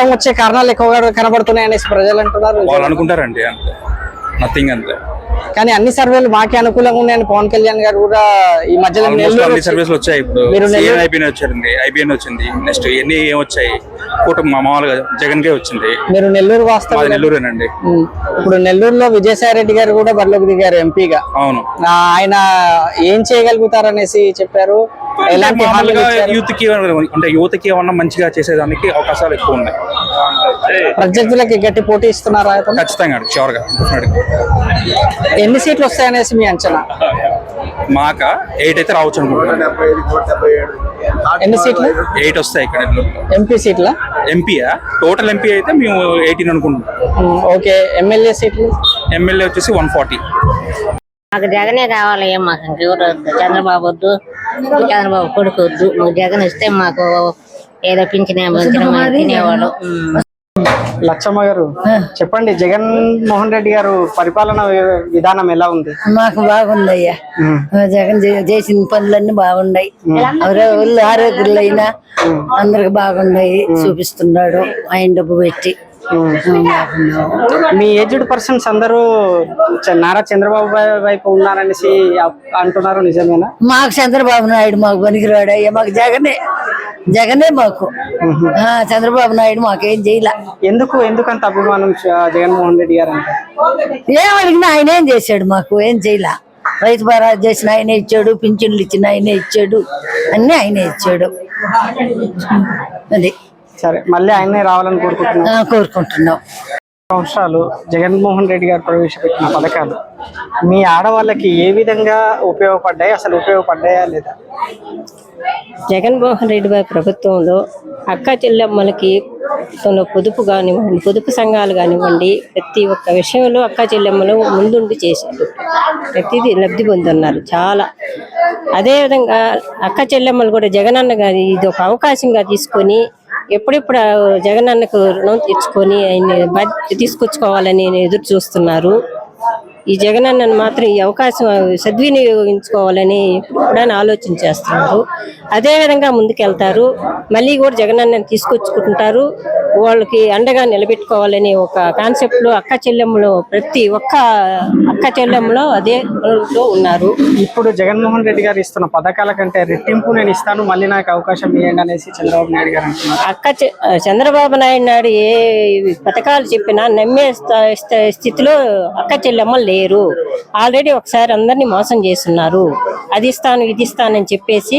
ఓటం వచ్చే కారణాలు ఎక్కువగా కనబడుతున్నాయి అనేసి ప్రజలు అంటున్నారు. వాళ్ళు అనుకుంటారండి అంతే. నథింగ్ అంతే. కానీ అన్ని సర్వేలు మాకే అనుకూలంగా ఉన్నాయని పవన్ కళ్యాణ్ గారు కూడా ఈ మధ్యలో అన్ని సర్వీసులు వచ్చాయి ఇప్పుడు. ఐబీఎన్ వచ్చింది ఐబీఎన్ వచ్చింది. నెక్స్ట్ ఎన్ని వచ్చాయి? కూటమి మామూలుగా జగన్ కే వచ్చింది. మీరు నెల్లూరు వాస్తవం నెల్లూరేనండి. ఇప్పుడు నెల్లూరులో విజయసాయి రెడ్డి గారు కూడా బరిలోకి దిగారు ఎంపీగా. అవును. ఆయన ఏం చేయగలుగుతారనేసి చెప్పారు. ఎలాంటి హామీలు? యూత్కి అంటే యువతకి ఏమన్నా మంచిగా చేసేదానికి అవకాశాలు ఎక్కువ ఉన్నాయి. ప్రత్యర్థులకి గట్టి పోటీ ఇస్తున్నారా? ఖచ్చితంగా షూర్గా ఎన్ని సీట్లు వస్తాయనేసి మీ అంచనా? మాక? ఎయిట్ అయితే రావచ్చు అనుకుంటున్నాను. ఎన్ని సీట్లు? ఎయిట్ వస్తాయి ఇక్కడ. ఎంపీ సీట్ల? ఎంపీయా? టోటల్ ఎంపీ అయితే మేము ఎయిటీన్ అనుకుంటున్నాం. ఓకే. ఎమ్మెల్యే సీట్లు? ఎమ్మెల్యే వచ్చేసి వన్ ఫార్టీ. మాకు జగనే కావాలి మాకు చంద్రబాబు వద్దు. చంద్రబాబు కొడుకు జగన్ ఇస్తే మాకు ఏదో పింఛన్ తినేవాళ్ళు. ఉమ్. లచ్చమ్మ గారు చెప్పండి జగన్ మోహన్ రెడ్డి గారు పరిపాలన విధానం ఎలా ఉంది? మాకు బాగుందయ్యా. జగన్ చే- చేసిన పనులన్నీ బాగున్నాయి. వాళ్ళు ఆరోగ్యులైనా అందరికి బాగున్నాయి చూపిస్తున్నాడు ఆయన డబ్బు పెట్టి. మీ ఏజ్డ్ పర్సన్స్ అందరూ నారా చంద్రబాబు వైపు ఉన్నారనేసి అంటున్నారు నిజమేనా? మాకు చంద్రబాబు నాయుడు మాకు పనికిరాడు అయ్యా మాకు జగనే జగనే మాకు. చంద్రబాబు నాయుడు మాకేం చేయలే. ఎందుకు ఎందుకు అంత అభిమానం జగన్మోహన్ రెడ్డి గారు అంటే? ఏం అడిగినా ఆయన ఏం చేశాడు మాకు ఏం చేయలే. రైతు భరోసా చేసిన ఆయనే ఇచ్చాడు పింఛన్లు ఇచ్చిన ఆయనే ఇచ్చాడు అన్ని ఆయనే ఇచ్చాడు. సరే మళ్ళీ ఆయనే రావాలని కోరుకుంటున్నాం కోరుకుంటున్నాం. సంవత్సరాలు జగన్మోహన్ రెడ్డి గారు ప్రవేశపెట్టిన పథకాలు మీ ఆడవాళ్ళకి ఏ విధంగా ఉపయోగపడ్డాయి? అసలు ఉపయోగపడ్డాయా లేదా? జగన్మోహన్ రెడ్డి గారి ప్రభుత్వంలో అక్క చెల్లెమ్మలకి తన పొదుపు కానివ్వండి పొదుపు సంఘాలు కానివ్వండి ప్రతి ఒక్క విషయంలో అక్క చెల్లెమ్మలు ముందుండి చేశారు. ప్రతిదీ లబ్ధి పొందున్నారు చాలా. అదేవిధంగా అక్క చెల్లెమ్మలు కూడా జగనన్న గారి ఇది ఒక అవకాశంగా తీసుకొని ఎప్పుడెప్పుడు జగన్ అన్నకు రుణం తెచ్చుకొని ఆయన తీసుకొచ్చుకోవాలని ఎదురు చూస్తున్నారు. ఈ జగనన్నను మాత్రం ఈ అవకాశం సద్వినియోగించుకోవాలని కూడా ఆలోచన చేస్తున్నారు. అదే విధంగా ముందుకెళ్తారు. మళ్ళీ కూడా జగన్ అన్నను తీసుకొచ్చుకుంటారు. వాళ్ళకి అండగా నిలబెట్టుకోవాలని ఒక కాన్సెప్ట్లో అక్క చెల్లెమ్మలో ప్రతి ఒక్క అక్క చెల్లెమ్మలో అదే ఉన్నారు. ఇప్పుడు జగన్మోహన్ రెడ్డి గారు ఇస్తున్న పథకాల కంటే రెట్టింపు నేను ఇస్తాను మళ్ళీ నాకు అవకాశం ఇవ్వండి అనేసి చంద్రబాబు నాయుడు గారు అంటున్నారు. అక్క చె- చంద్రబాబు నాయుడు నాయుడు ఏ పథకాలు చెప్పినా నమ్మే స్థ- స్థ- స్థితిలో అక్క చెల్లెమ్మలు లేరు. ఆల్రెడీ ఒకసారి అందరినీ మోసం చేస్తున్నారు. అది ఇస్తాను ఇది ఇస్తానని చెప్పేసి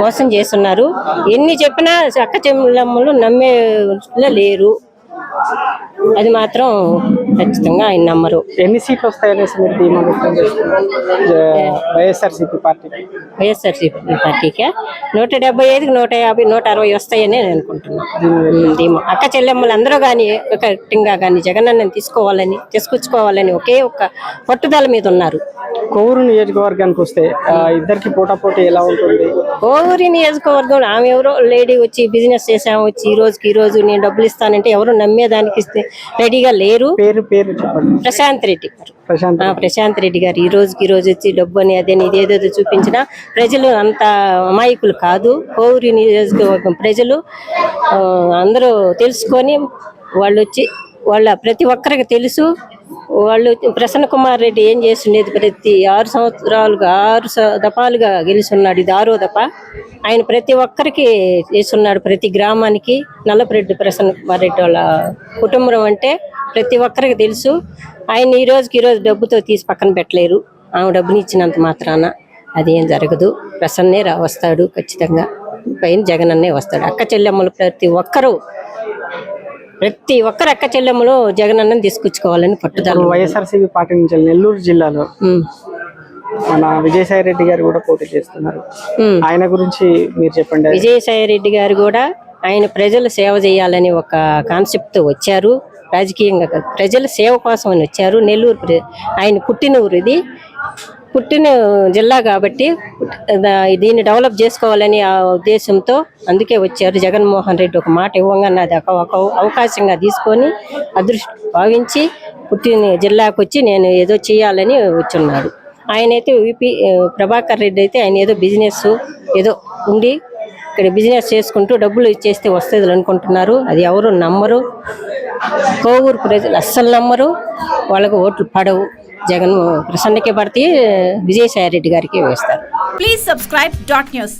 మోసం చేస్తున్నారు. ఎన్ని చెప్పినా అక్క చెల్లెమ్మలు నమ్మే లేరు. అది మాత్రం ఖచ్చితంగా ఆయన నమ్మరు. ఎన్ని సీట్లు వస్తాయనేసి మీరు ధీమా వ్యక్తం వైఎస్ఆర్సీపీ పార్టీకి వైఎస్ఆర్సీపీ పార్టీకే నూట డెబ్బై ఐదుకి నూట యాభై నూట అరవై వస్తాయని నేను అనుకుంటున్నాను దీమో అక్క చెల్లెమ్మలు అందరూ కానీ ఒకటిగా కానీ జగనన్నని తీసుకోవాలని తీసుకొచ్చుకోవాలని ఒకే ఒక్క పట్టుదల మీద ఉన్నారు. కోవూరు నియోజకవర్గానికి వస్తే ఇద్దరికి పోటాపోటీ ఎలా ఉంటుంది? కోవూరి నియోజకవర్గం ఆమె ఎవరో లేడీ వచ్చి బిజినెస్ చేసాము వచ్చి ఈ రోజుకి ఈ రోజు నేను డబ్బులు ఇస్తానంటే ఎవరు నమ్మేదానికి ఇస్తే రెడీగా లేరు. పేరు పేరు చెప్పండి. ప్రశాంత్ రెడ్డి గారు. ప్రశాంత్ ప్రశాంత్ రెడ్డి గారు ఈ రోజుకి ఈ రోజు వచ్చి డబ్బు అని అదని ఇదేదో చూపించిన ప్రజలు అంత అమాయకులు కాదు. కోవూరి నియోజకవర్గం ప్రజలు అందరూ తెలుసుకొని వాళ్ళు వచ్చి వాళ్ళ ప్రతి ఒక్కరికి తెలుసు. వాళ్ళు ప్రసన్న కుమార్ రెడ్డి ఏం చేస్తుండేది ప్రతి ఆరు సంవత్సరాలుగా ఆరు స- గెలుచున్నాడు. ఇది ఆరో దప ఆయన ప్రతి ఒక్కరికి చేస్తున్నాడు. ప్రతి గ్రామానికి నల్లపరెడ్డి ప్రసన్న కుమార్ రెడ్డి వాళ్ళ కుటుంబం అంటే ప్రతి ఒక్కరికి తెలుసు. ఆయన ఈ రోజుకి ఈరోజు డబ్బుతో తీసి పక్కన పెట్టలేరు. ఆమె డబ్బుని ఇచ్చినంత మాత్రాన అది ఏం జరగదు. ప్రసన్నే రా వస్తాడు ఖచ్చితంగా. పైన జగనన్నే వస్తాడు. అక్క చెల్లెమ్మలు ప్రతి ఒక్కరూ ప్రతి ఒక్కరు అక్క చెల్లెమ్మలు జగనన్నని తీసుకొచ్చుకోవాలని పట్టుదల వైఎస్ఆర్సీపీ పార్టీ నుంచి నెల్లూరు జిల్లాలో. మన విజయసాయి రెడ్డి గారు కూడా పోటీ చేస్తున్నారు. ఆయన గురించి మీరు చెప్పండి. విజయసాయి రెడ్డి గారు కూడా ఆయన ప్రజల సేవ చేయాలని ఒక కాన్సెప్ట్తో వచ్చారు. రాజకీయంగా ప్రజల సేవ కోసం అని వచ్చారు. నెల్లూరు ఆయన పుట్టిన ఊరు ఇది పుట్టిన జిల్లా కాబట్టి దీన్ని డెవలప్ చేసుకోవాలని ఆ ఉద్దేశంతో అందుకే వచ్చారు జగన్మోహన్ రెడ్డి. ఒక మాట ఇవ్వగానే అది ఒక అవకాశంగా తీసుకొని అదృష్టం భావించి పుట్టిన జిల్లాకు వచ్చి నేను ఏదో చేయాలని వచ్చున్నాడు. ఆయన అయితే విపి ప్రభాకర్ రెడ్డి అయితే ఆయన ఏదో బిజినెస్ ఏదో ఉండి ఇక్కడ బిజినెస్ చేసుకుంటూ డబ్బులు ఇచ్చేస్తే వస్తుంది అనుకుంటున్నారు. అది ఎవరు నమ్మరు. కోవూరు ప్రజలు అస్సలు నమ్మరు. వాళ్ళకు ఓట్లు పడవు. జగన్ ప్రసన్నకే పడితే విజయసాయి రెడ్డి గారికి వేస్తారు. Please subscribe dot news